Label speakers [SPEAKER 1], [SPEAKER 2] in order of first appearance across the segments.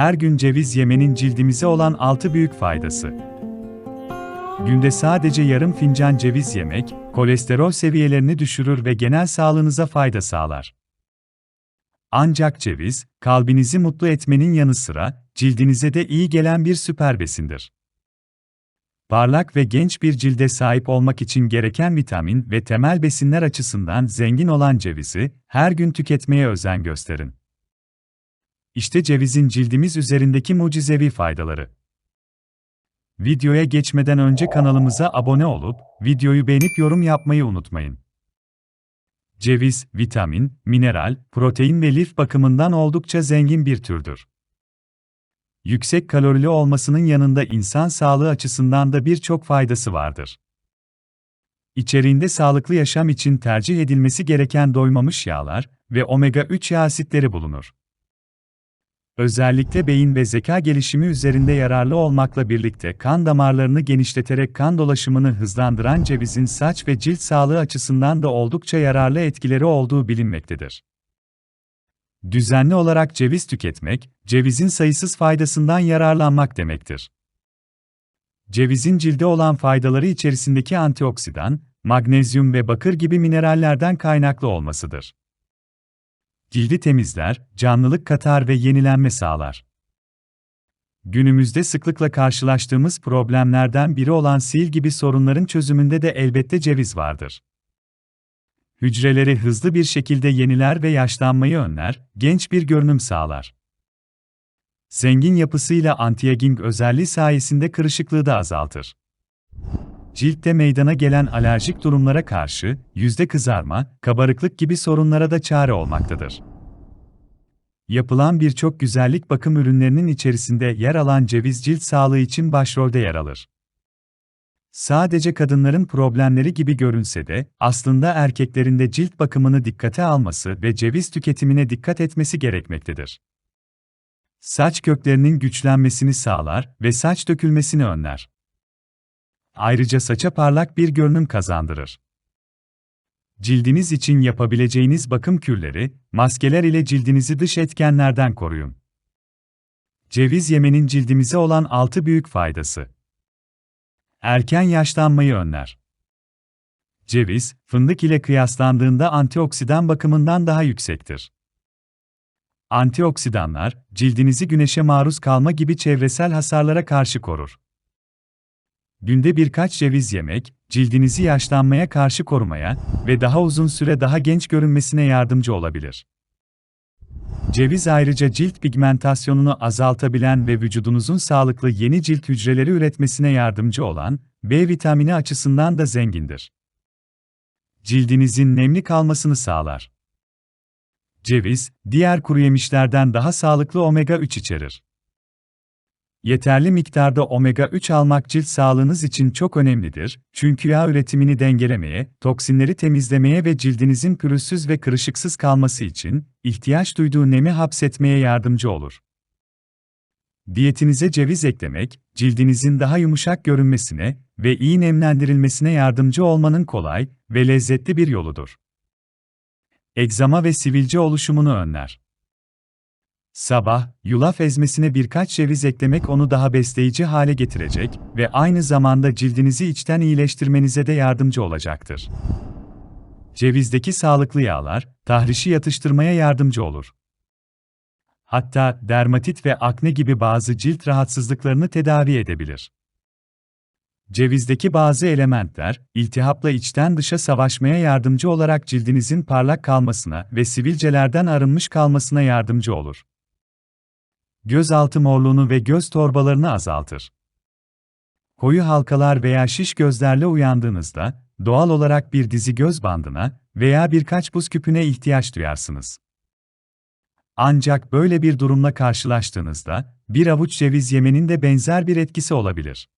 [SPEAKER 1] Her gün ceviz yemenin cildimize olan 6 büyük faydası. Günde sadece yarım fincan ceviz yemek, kolesterol seviyelerini düşürür ve genel sağlığınıza fayda sağlar. Ancak ceviz, kalbinizi mutlu etmenin yanı sıra, cildinize de iyi gelen bir süper besindir. Parlak ve genç bir cilde sahip olmak için gereken vitamin ve temel besinler açısından zengin olan cevizi, her gün tüketmeye özen gösterin. İşte cevizin cildimiz üzerindeki mucizevi faydaları. Videoya geçmeden önce kanalımıza abone olup, videoyu beğenip yorum yapmayı unutmayın. Ceviz, vitamin, mineral, protein ve lif bakımından oldukça zengin bir türdür. Yüksek kalorili olmasının yanında insan sağlığı açısından da birçok faydası vardır. İçeriğinde sağlıklı yaşam için tercih edilmesi gereken doymamış yağlar ve omega-3 yağ asitleri bulunur. Özellikle beyin ve zeka gelişimi üzerinde yararlı olmakla birlikte kan damarlarını genişleterek kan dolaşımını hızlandıran cevizin saç ve cilt sağlığı açısından da oldukça yararlı etkileri olduğu bilinmektedir. Düzenli olarak ceviz tüketmek, cevizin sayısız faydasından yararlanmak demektir. Cevizin cilde olan faydaları içerisindeki antioksidan, magnezyum ve bakır gibi minerallerden kaynaklı olmasıdır. Cildi temizler, canlılık katar ve yenilenme sağlar. Günümüzde sıklıkla karşılaştığımız problemlerden biri olan sil gibi sorunların çözümünde de elbette ceviz vardır. Hücreleri hızlı bir şekilde yeniler ve yaşlanmayı önler, genç bir görünüm sağlar. Zengin yapısıyla anti-aging özelliği sayesinde kırışıklığı da azaltır. Ciltte meydana gelen alerjik durumlara karşı, yüzde kızarma, kabarıklık gibi sorunlara da çare olmaktadır. Yapılan birçok güzellik bakım ürünlerinin içerisinde yer alan ceviz cilt sağlığı için başrolde yer alır. Sadece kadınların problemleri gibi görünse de, aslında erkeklerin de cilt bakımını dikkate alması ve ceviz tüketimine dikkat etmesi gerekmektedir. Saç köklerinin güçlenmesini sağlar ve saç dökülmesini önler. Ayrıca saça parlak bir görünüm kazandırır. Cildiniz için yapabileceğiniz bakım kürleri, maskeler ile cildinizi dış etkenlerden koruyun. Ceviz yemenin cildimize olan 6 büyük faydası. Erken yaşlanmayı önler. Ceviz, fındık ile kıyaslandığında antioksidan bakımından daha yüksektir. Antioksidanlar, cildinizi güneşe maruz kalma gibi çevresel hasarlara karşı korur. Günde birkaç ceviz yemek, cildinizi yaşlanmaya karşı korumaya ve daha uzun süre daha genç görünmesine yardımcı olabilir. Ceviz ayrıca cilt pigmentasyonunu azaltabilen ve vücudunuzun sağlıklı yeni cilt hücreleri üretmesine yardımcı olan B vitamini açısından da zengindir. Cildinizin nemli kalmasını sağlar. Ceviz, diğer kuru yemişlerden daha sağlıklı omega-3 içerir. Yeterli miktarda omega-3 almak cilt sağlığınız için çok önemlidir, çünkü yağ üretimini dengelemeye, toksinleri temizlemeye ve cildinizin pürüzsüz ve kırışıksız kalması için ihtiyaç duyduğu nemi hapsetmeye yardımcı olur. Diyetinize ceviz eklemek, cildinizin daha yumuşak görünmesine ve iyi nemlendirilmesine yardımcı olmanın kolay ve lezzetli bir yoludur. Egzama ve sivilce oluşumunu önler. Sabah, yulaf ezmesine birkaç ceviz eklemek onu daha besleyici hale getirecek ve aynı zamanda cildinizi içten iyileştirmenize de yardımcı olacaktır. Cevizdeki sağlıklı yağlar, tahrişi yatıştırmaya yardımcı olur. Hatta dermatit ve akne gibi bazı cilt rahatsızlıklarını tedavi edebilir. Cevizdeki bazı elementler, iltihapla içten dışa savaşmaya yardımcı olarak cildinizin parlak kalmasına ve sivilcelerden arınmış kalmasına yardımcı olur gözaltı morluğunu ve göz torbalarını azaltır. Koyu halkalar veya şiş gözlerle uyandığınızda, doğal olarak bir dizi göz bandına veya birkaç buz küpüne ihtiyaç duyarsınız. Ancak böyle bir durumla karşılaştığınızda, bir avuç ceviz yemenin de benzer bir etkisi olabilir.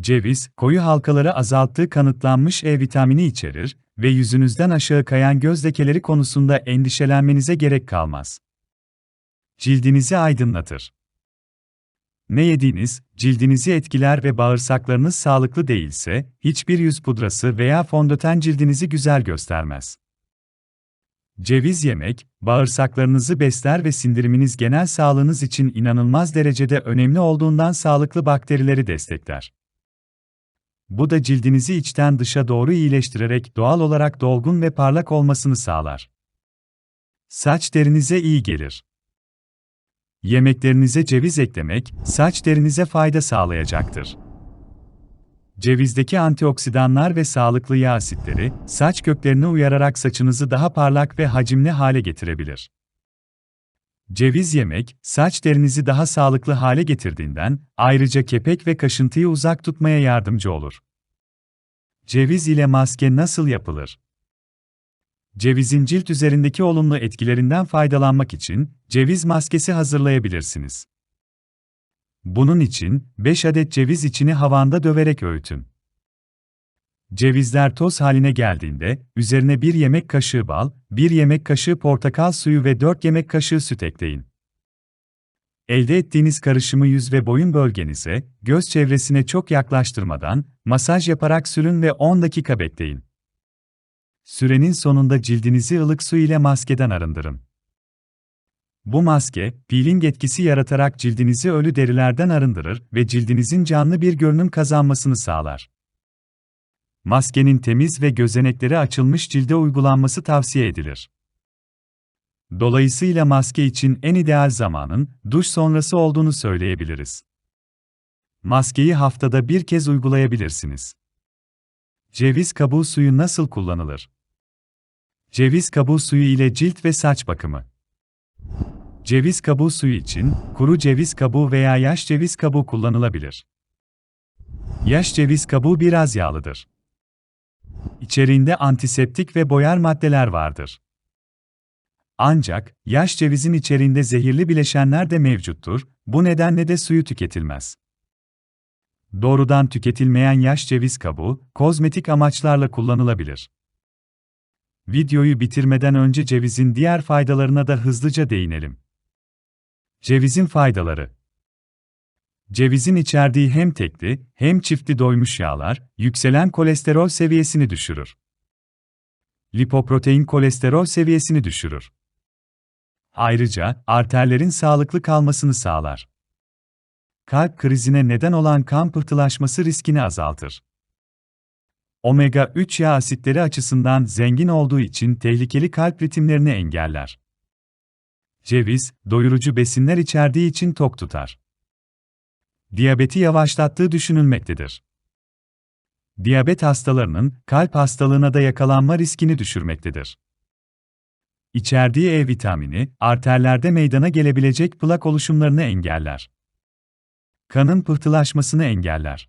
[SPEAKER 1] Ceviz, koyu halkaları azalttığı kanıtlanmış E vitamini içerir ve yüzünüzden aşağı kayan göz lekeleri konusunda endişelenmenize gerek kalmaz cildinizi aydınlatır. Ne yediğiniz, cildinizi etkiler ve bağırsaklarınız sağlıklı değilse, hiçbir yüz pudrası veya fondöten cildinizi güzel göstermez. Ceviz yemek, bağırsaklarınızı besler ve sindiriminiz genel sağlığınız için inanılmaz derecede önemli olduğundan sağlıklı bakterileri destekler. Bu da cildinizi içten dışa doğru iyileştirerek doğal olarak dolgun ve parlak olmasını sağlar. Saç derinize iyi gelir. Yemeklerinize ceviz eklemek, saç derinize fayda sağlayacaktır. Cevizdeki antioksidanlar ve sağlıklı yağ asitleri, saç köklerini uyararak saçınızı daha parlak ve hacimli hale getirebilir. Ceviz yemek, saç derinizi daha sağlıklı hale getirdiğinden, ayrıca kepek ve kaşıntıyı uzak tutmaya yardımcı olur. Ceviz ile maske nasıl yapılır? Cevizin cilt üzerindeki olumlu etkilerinden faydalanmak için ceviz maskesi hazırlayabilirsiniz. Bunun için 5 adet ceviz içini havanda döverek öğütün. Cevizler toz haline geldiğinde üzerine 1 yemek kaşığı bal, 1 yemek kaşığı portakal suyu ve 4 yemek kaşığı süt ekleyin. Elde ettiğiniz karışımı yüz ve boyun bölgenize, göz çevresine çok yaklaştırmadan masaj yaparak sürün ve 10 dakika bekleyin. Sürenin sonunda cildinizi ılık su ile maskeden arındırın. Bu maske, peeling etkisi yaratarak cildinizi ölü derilerden arındırır ve cildinizin canlı bir görünüm kazanmasını sağlar. Maskenin temiz ve gözenekleri açılmış cilde uygulanması tavsiye edilir. Dolayısıyla maske için en ideal zamanın duş sonrası olduğunu söyleyebiliriz. Maskeyi haftada bir kez uygulayabilirsiniz. Ceviz kabuğu suyu nasıl kullanılır? Ceviz kabuğu suyu ile cilt ve saç bakımı. Ceviz kabuğu suyu için kuru ceviz kabuğu veya yaş ceviz kabuğu kullanılabilir. Yaş ceviz kabuğu biraz yağlıdır. İçeriğinde antiseptik ve boyar maddeler vardır. Ancak yaş cevizin içeriğinde zehirli bileşenler de mevcuttur. Bu nedenle de suyu tüketilmez. Doğrudan tüketilmeyen yaş ceviz kabuğu kozmetik amaçlarla kullanılabilir. Videoyu bitirmeden önce cevizin diğer faydalarına da hızlıca değinelim. Cevizin faydaları Cevizin içerdiği hem tekli hem çiftli doymuş yağlar, yükselen kolesterol seviyesini düşürür. Lipoprotein kolesterol seviyesini düşürür. Ayrıca arterlerin sağlıklı kalmasını sağlar. Kalp krizine neden olan kan pıhtılaşması riskini azaltır. Omega 3 yağ asitleri açısından zengin olduğu için tehlikeli kalp ritimlerini engeller. Ceviz, doyurucu besinler içerdiği için tok tutar. Diyabeti yavaşlattığı düşünülmektedir. Diyabet hastalarının kalp hastalığına da yakalanma riskini düşürmektedir. İçerdiği E vitamini, arterlerde meydana gelebilecek plak oluşumlarını engeller. Kanın pıhtılaşmasını engeller.